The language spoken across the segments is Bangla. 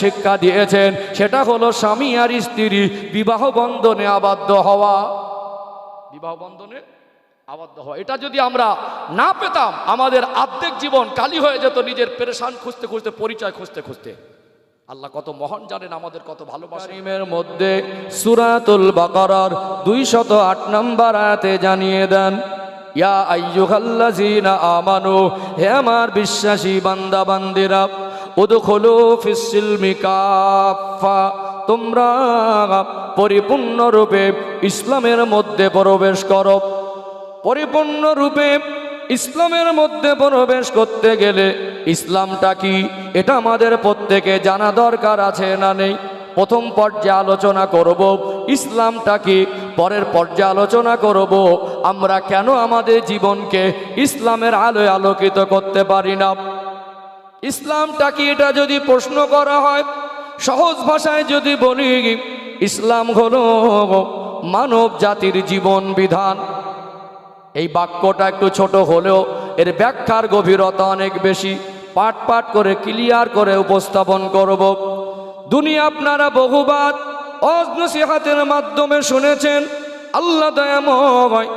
শিক্ষা দিয়েছেন, সেটা হলো স্বামী আর স্ত্রী বিবাহ বন্ধনে আবদ্ধ হওয়া। বিবাহ বন্ধনে আবদ্ধ হওয়া। এটা যদি আমরা না পেতাম, আমাদের আর্ধেক জীবন কালি হয়ে যেত নিজের পেরেশান খুঁজতে খুঁজতে, পরিচয় খুঁজতে খুঁজতে। আল্লাহ কত মহান জানেন, আমাদের কত ভালোবাসিমের মধ্যে সুরাতুল বাকারার দুই শত আট নম্বর আয়াতে জানিয়ে দেন, ইয়া আইয়ুহাল্লাযীনা আমানু, হে আমার বিশ্বাসী বান্দা বান্দিরা উদখুলু ফিস-সিলমি কাফা তোমরা পরিপূর্ণরূপে ইসলামের মধ্যে প্রবেশ করো। পরিপূর্ণরূপে ইসলামের মধ্যে প্রবেশ করতে গেলে ইসলামটা কি? এটা আমাদের প্রত্যেকে জানা দরকার আছে না নেই? প্রথম পর্যায়ে আলোচনা করব, ইসলামটা কি? পরের পর্যায়ে আলোচনা করব, আমরা কেন আমাদের জীবনকে ইসলামের আলোয় আলোকিত করতে পারি না? ইসলামটা কি এটা যদি প্রশ্ন করা হয়? সহজ ভাষায় যদি বলি, ইসলাম হলো মানব জাতির জীবন বিধান। এই বাক্যটা একটু ছোট হলেও এর ব্যাখ্যার গভীরতা অনেক বেশি। পাট পাট করে ক্লিয়ার করে উপস্থাপন করব। দুনিয়া আপনারা বহুবার অজনসিহাতের মাধ্যমে শুনেছেন, আল্লাহ দয়াময়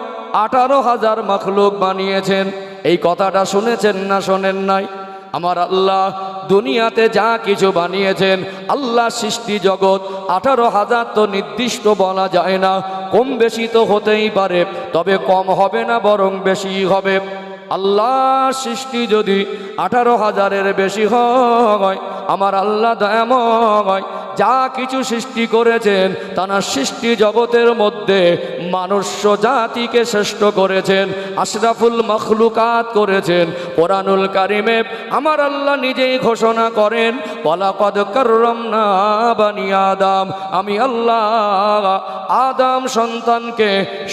আঠারো হাজার মখলুক বানিয়েছেন। এই কথাটা শুনেছেন না শোনেন নাই? আমার আল্লাহ দুনিয়াতে যা কিছু বানিয়েছেন, আল্লাহ সৃষ্টি জগৎ, আঠারো হাজার তো নির্দিষ্ট বলা যায় না, কম বেশি তো হতেই পারে, তবে কম হবে না, বরং বেশি হবে। আল্লাহ সৃষ্টি যদি আঠারো হাজারের বেশি হয়, আমার আল্লাহ দয়াময় যা কিছু সৃষ্টি করেছেন তারা সৃষ্টি জগতের মধ্যে, মানুষ্য জাতিকে শ্রেষ্ঠ করেছেন, আশরাফুল মখলুকাত করেছেন, কোরআনুল কারিমে আমার আল্লাহ নিজেই ঘোষণা করেন পলাপদ করম না বানি আদাম, আমি আল্লাহ আদাম সন্তানকে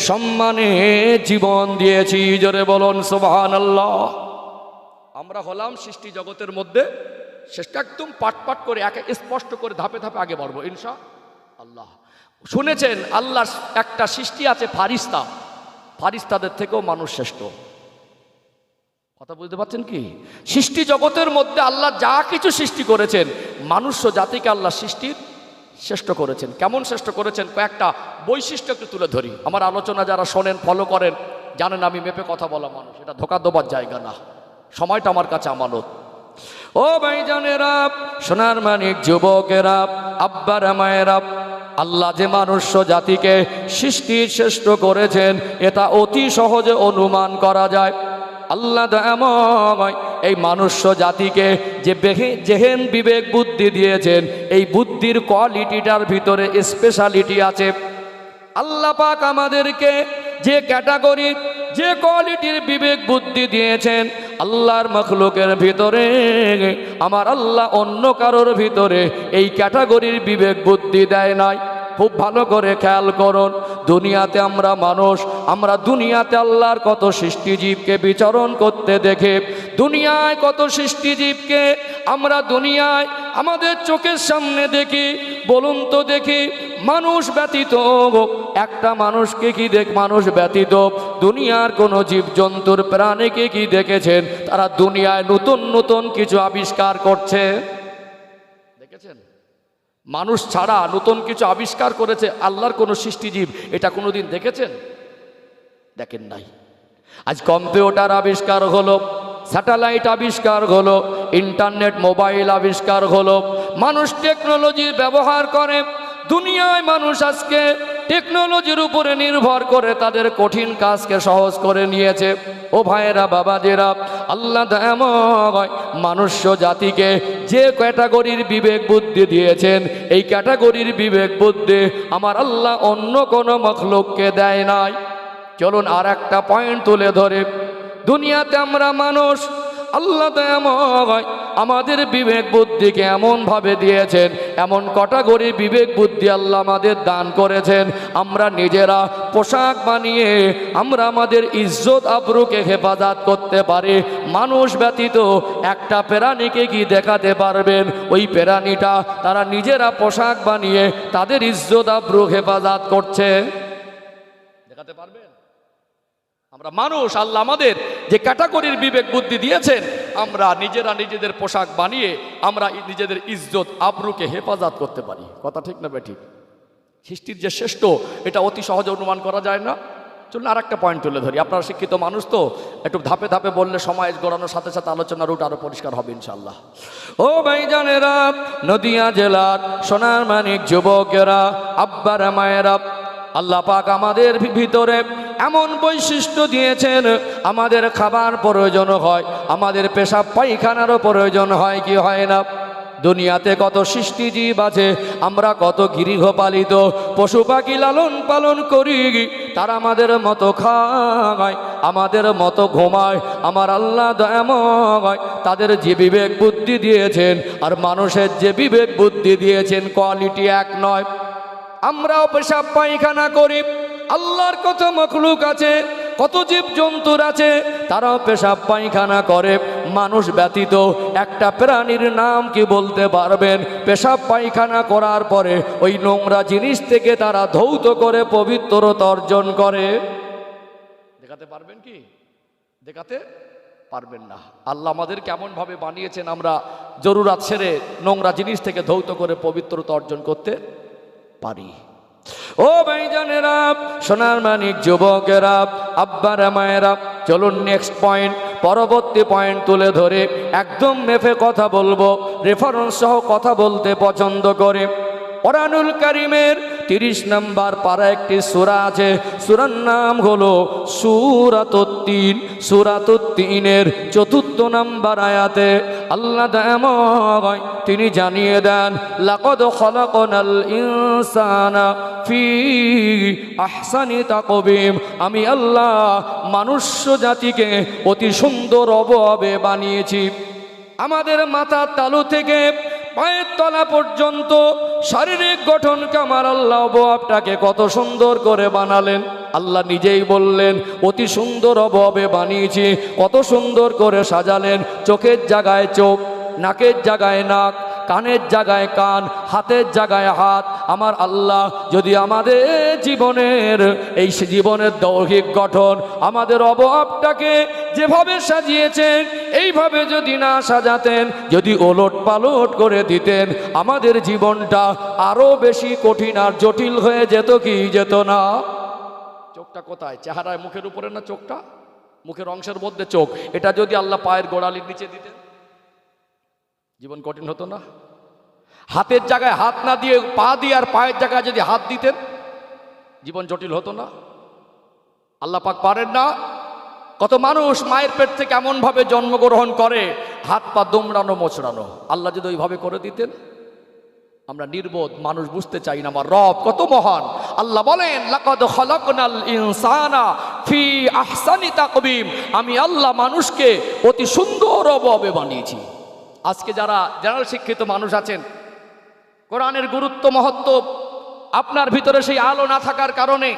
সম্মানে জীবন দিয়েছি, জোরে বলুন সুবহান আল্লাহ আমরা হলাম সৃষ্টি জগতের মধ্যে শেষটা একদম পাট পাট করে, একে স্পষ্ট করে ধাপে ধাপে আগে বাড়বো, ইনশা আল্লাহ। শুনেছেন, আল্লাহর একটা সৃষ্টি আছে ফারিস্তা। ফারিস্তাদের থেকেও মানুষ শ্রেষ্ঠ। কথা বুঝতে পারছেন কি? সৃষ্টি জগতের মধ্যে আল্লাহ যা কিছু সৃষ্টি করেছেন, মানুষ জাতিকে আল্লাহ সৃষ্টির শ্রেষ্ঠ করেছেন। কেমন শ্রেষ্ঠ করেছেন? কয়েকটা বৈশিষ্ট্য একটু তুলে ধরি। আমার আলোচনা যারা শোনেন ফলো করেন, জানেন আমি মেপে কথা বলা মানুষ, এটা ধোকা দেবার জায়গা না। সময়টা আমার কাছে আমানত। ও ভাইজানেরা সোনার মানিক যুবকেরা আব্বার মায়েরা আল্লাহ যে মানুষ জাতিকে সৃষ্টি শ্রেষ্ঠ করেছেন, এটা অতি সহজে অনুমান করা যায়। আল্লাহ দয়াময় এই মানুষ্য জাতিকে যে জেহেন বিবেক বুদ্ধি দিয়েছেন, এই বুদ্ধির কোয়ালিটিটার ভিতরে স্পেশালিটি আছে। আল্লাহ পাক আমাদেরকে যে ক্যাটাগরি যে কোয়ালিটির বিবেক বুদ্ধি দিয়েছেন আল্লাহর মখলুকের ভিতরে, আমার আল্লাহ অন্য কারোর ভিতরে এই ক্যাটাগরির বিবেক বুদ্ধি দেয় নাই। খুব ভালো করে খেয়াল করুন, দুনিয়াতে আমরা মানুষ, আমরা দুনিয়াতে আল্লাহর কত সৃষ্টিজীবকে বিচরণ করতে দেখে, দুনিয়ায় কত সৃষ্টিজীবকে আমরা দুনিয়ায় আমাদের চোখের সামনে দেখি, বলুন তো দেখি মানুষ ব্যতীত একটা মানুষকে কি দেখ, মানুষ ব্যতীত, দুনিয়ার কোনো জীবজন্তুর প্রাণীকে কি দেখেছেন? তারা দুনিয়ায় নতুন নতুন কিছু আবিষ্কার করছে। দেখেছেন? মানুষ ছাড়া নতুন কিছু আবিষ্কার করেছে, আল্লাহর কোনো সৃষ্টিজীব, এটা কোনোদিন দেখেছেন? দেখেন নাই। আজ কম্পিউটার আবিষ্কার হলো, স্যাটেলাইট আবিষ্কার হলো, ইন্টারনেট, মোবাইল আবিষ্কার হলো, মানুষ টেকনোলজির ব্যবহার করে দুনিয়ায় মানুষ আজকে টেকনোলজির উপরে নির্ভর করে তাদের কঠিন কাজকে সহজ করে নিয়েছে। ও ভাইয়েরা, বাবাদেরা, আল্লাহ দয়াময় মানুষ্য জাতিকে যে ক্যাটাগরির বিবেক বুদ্ধি দিয়েছেন, এই ক্যাটাগরির বিবেক বুদ্ধি আমার আল্লাহ অন্য কোনো মখলুককে দেয় নাই। চলুন আর একটা পয়েন্ট তুলে ধরে। দুনিয়াতে আমরা মানুষ আল্লাহ আমাদের বিবেক বুদ্ধিকে এমনভাবে দিয়েছেন, এমন কটাগরি বিবেক বুদ্ধি আল্লাহ আমাদের দান করেছেন। আমরা নিজেরা পোশাক বানিয়ে, আমরা আমাদের ইজ্জত আবরুকে হেফাজত করতে পারি। মানুষ ব্যতীত একটা প্রাণীকে কি দেখাতে পারবেন? ওই প্রাণীটা তারা নিজেরা পোশাক বানিয়ে তাদের ইজ্জত আবরু হেফাজত করছে। দেখাতে পারবেন? আমরা মানুষ, আল্লাহ আমাদের যে ক্যাটাগরির বিবেক বুদ্ধি দিয়েছেন, আমরা নিজেরা নিজেদের পোশাক বানিয়ে আমরা নিজেদের ইজ্জত, আবরুকে হেফাজত করতে পারি। কথা ঠিক না বেঠিক সৃষ্টির যে শ্রেষ্ঠ, এটা অতি সহজে অনুমান করা যায় না। চলুন আর একটা পয়েন্ট তুলে ধরি। আপনারা শিক্ষিত মানুষ তো, একটু ধাপে ধাপে বললে সময় গড়ানোর সাথে সাথে আলোচনা রুট আরও পরিষ্কার হবে ইনশাল্লাহ ও ভাইজানেরা নদিয়া জেলার সোনার মানিক যুবকেরা, আব্বারা মায়েরা, আল্লাহ পাক আমাদের ভিতরে এমন বৈশিষ্ট্য দিয়েছেন, আমাদের খাবার প্রয়োজন হয়, আমাদের পেশাব পায়খানারও প্রয়োজন হয়, কি হয় না? দুনিয়াতে কত সৃষ্টিজীব আছে, আমরা কত গৃহপালিত, পশু পাখি লালন পালন করি, তারা আমাদের মতো খায়, আমাদের মতো ঘুমায়, আমার আল্লাহ দয়াময় তাদের যে বিবেক বুদ্ধি দিয়েছেন, আর মানুষের যে বিবেক বুদ্ধি দিয়েছেন, কোয়ালিটি এক নয়। আমরাও পেশাব পায়খানা করি। আল্লাহর কত মখলুক আছে, কত জীব জন্তুর আছে, তারাও পেশাব পায়খানা করে। মানুষ ব্যতীত একটা প্রাণীর নাম কি বলতে পারবেন? পেশাব পায়খানা করার পরে ওই নোংরা জিনিস থেকে তারা ধৌত করে পবিত্রতা অর্জন করে। দেখাতে পারবেন কি? দেখাতে পারবেন না। আল্লাহ আমাদের কেমন ভাবে বানিয়েছেন আমরা জরুরাত ছেড়ে নোংরা জিনিস থেকে ধৌত করে পবিত্রতা অর্জন করতে পারি। ও ভাইজানেরা সোনার মানিক যুবকেরা, আব্বারা, মায়েরা, চলুন নেক্সট পয়েন্ট পরবর্তী পয়েন্ট তুলে ধরে, একদম মেফে কথা বলব রেফারেন্স সহ কথা বলতে পছন্দ করে। ওরানুল কারিমের তিরিশ নাম্বার পারা একটি সুরা আছে, সুরার নাম হলো সুরাতত্তিন সুরাতত্তিনের চতুর্থ নাম্বার আয়াতে আল্লাহ দয়াময় তিনি জানিয়ে দেন, লাকদ খলাকনাল ইনসানা ফি আহসানি তাকবিম আমি আল্লাহ মানুষ্য জাতিকে অতি সুন্দর অভাবে বানিয়েছি। আমাদের মাথা তালু থেকে পায়ের তলা পর্যন্ত শারীরিক গঠনকে আমার আল্লাহ অবয়বটাকে কত সুন্দর করে বানালেন। আল্লাহ নিজেই বললেন, অতি সুন্দর অবয়বে বানিয়েছি, কত সুন্দর করে সাজালেন, চোখের জায়গায় চোখ, নাকের জায়গায় নাক কানের জায়গায় কান, হাতের জায়গায় হাত। আমার আল্লাহ, যদি আমাদের জীবনের, এই জীবনের দৈহিক গঠন আমাদের অবয়বটাকে যেভাবে সাজিয়েছেন, এইভাবে যদি না সাজাতেন, যদি ওলট পালট করে দিতেন, আমাদের জীবনটা আরও বেশি কঠিন আর জটিল হয়ে যেত কি যেত না? চোখটা কোথায়? চেহারায় মুখের উপরে না চোখটা? মুখের অংশের মধ্যে চোখ। এটা যদি আল্লাহ পায়ের গোড়ালির নিচে দিতেন। জীবন কঠিন হতো না। হাতের জায়গায় হাত না দিয়ে, পা দিয়ে আর পায়ের জায়গায় যদি হাত দিতেন, জীবন জটিল হতো না। আল্লাহ পাক পারেন না। কত মানুষ মায়ের পেট থেকে এমনভাবে জন্মগ্রহণ করে, হাত পা দুমড়ানো, মোচড়ানো। আল্লাহ যদি ওইভাবে করে দিতেন, আমরা নির্বোধ মানুষ বুঝতে চাই না, আমার রব কত মহান। আল্লাহ বলেন ইনসানা ফি আহসানি তাকবীম। আমি আল্লাহ মানুষকে অতি সুন্দর অববে বানিয়েছি। আজকে যারা জেনারেল শিক্ষিত মানুষ আছেন, কোরআনের গুরুত্ব, মহত্ব আপনার ভিতরে সেই আলো না থাকার কারণে,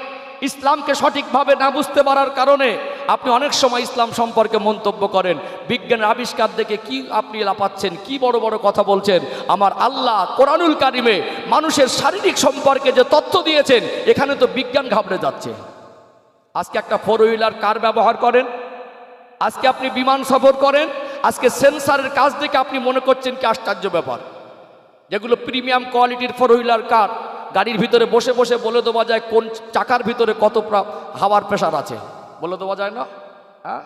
ইসলামকে সঠিকভাবে না বুঝতে পারার কারণে আপনি অনেক সময় ইসলাম সম্পর্কে মন্তব্য করেন। বিজ্ঞানের আবিষ্কার দেখে কি আপনি লাপাচ্ছেন কি বড় বড় কথা বলছেন? আমার আল্লাহ কোরআনুল কারিমে মানুষের শারীরিক সম্পর্কে যে তথ্য দিয়েছেন, এখানে তো বিজ্ঞান ঘাবড়ে যাচ্ছে। আজকে একটা ফোর হুইলার কার ব্যবহার করেন, আজকে আপনি বিমান সফর করেন আজকে সেন্সারের কাজ দেখে আপনি মনে করছেন কি আশ্চর্য ব্যাপার। যেগুলো প্রিমিয়াম কোয়ালিটির ফোর হুইলার কার, গাড়ির ভিতরে বসে বসে বলে দেওয়া যায় কোন চাকার ভিতরে কত হাওয়ার প্রেশার আছে। বলে দেওয়া যায় না? হ্যাঁ?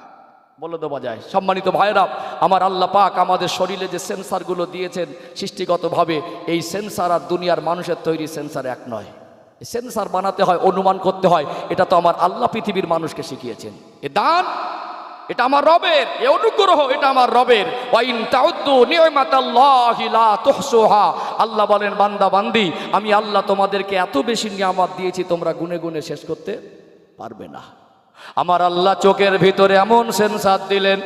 বলে দেওয়া যায়। সম্মানিত ভাইরা আমার আল্লাহ পাক আমাদের শরীরে যে সেন্সারগুলো দিয়েছেন, সৃষ্টিগতভাবে এই সেন্সার আর দুনিয়ার মানুষের তৈরি সেন্সার এক নয়। সেন্সার বানাতে হয়, অনুমান করতে হয়, এটা তো আমার আল্লাহ পৃথিবীর মানুষকে শিখিয়েছেন। এ দান এটা আমার রবের, এ অনুগ্রহ, এটা আমার রবের। ওয়াইন তাউদ্দু নিয়মাতাল্লাহি লা তুহসুহা। আল্লাহ বলেন, বান্দা, বান্দি, আমি আল্লাহ তোমাদেরকে এত বেশি নিয়ামত দিয়েছি, তোমরা গুনে গুনে শেষ করতে পারবে না। আমার আল্লাহ চোখের ভিতরে এমন সেন্সার দিলেন,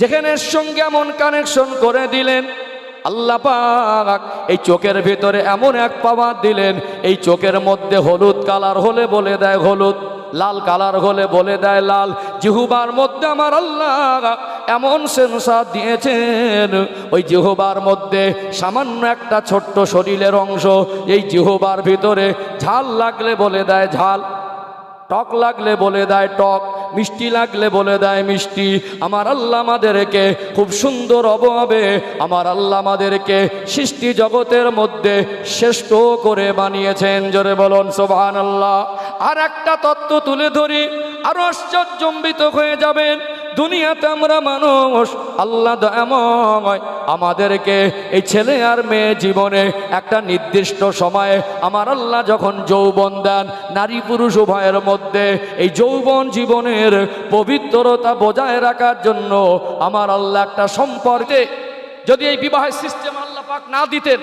যেখানে সঙ্গে এমন কানেকশন করে দিলেন। আল্লাহ পাক এই চোখের ভিতরে এমন এক পাওয়ার দিলেন, এই চোখের মধ্যে হলুদ কালার হলে বলে দেয় হলুদ, লাল কালার হলে বলে দেয় লাল। জিহুবার মধ্যে আমার আল্লাহ এমন সেন্সার দিয়েছেন। ওই জিহুবার মধ্যে সামান্য একটা ছোট্ট শরীরের অংশ, এই জিহুবার ভিতরে ঝাল লাগলে বলে দেয় ঝাল, টক লাগলে বলে দেয় টক, মিষ্টি লাগলে বলে দেয় মিষ্টি। আমার আল্লাহ আমাদেরকে খুব সুন্দর অভাবে আমার আল্লাহ আমাদেরকে সৃষ্টি জগতের মধ্যে শ্রেষ্ঠ করে বানিয়েছেন। জোরে বলুন সোভান আল্লাহ আর একটা তত্ত্ব তুলে ধরি আরও আশ্চর্যম্বিত হয়ে যাবেন। দুনিয়াতে আমরা মানুষ, আল্লাহ দয়াময় আমাদেরকে এই ছেলে আর মেয়ে জীবনে একটা নির্দিষ্ট সময়ে আমার আল্লাহ যখন যৌবন দেন, নারী পুরুষ উভয়ের মধ্যে এই যৌবন জীবনের পবিত্রতা বজায় রাখার জন্য আমার আল্লাহ একটা সম্পর্কে যদি এই বিবাহের সিস্টেম আল্লাহ পাক না দিতেন,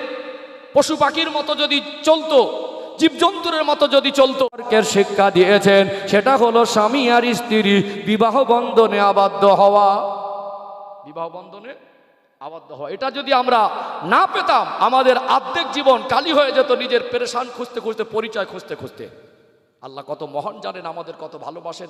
পশু পাখির মতো যদি চলতো জীবজন্তুরের মতো যদি চলতো। শিক্ষা দিয়েছেন, সেটা হলো স্বামী আর স্ত্রী বিবাহ বন্ধনে আবদ্ধ হওয়া। বিবাহ বন্ধনে আবদ্ধ হওয়া। এটা যদি আমরা না পেতাম, আমাদের আর্ধেক জীবন কালি হয়ে যেত নিজের পেরেশান খুঁজতে খুঁজতে, পরিচয় খুঁজতে খুঁজতে। আল্লাহ কত মহান জানেন, আমাদের কত ভালোবাসেন।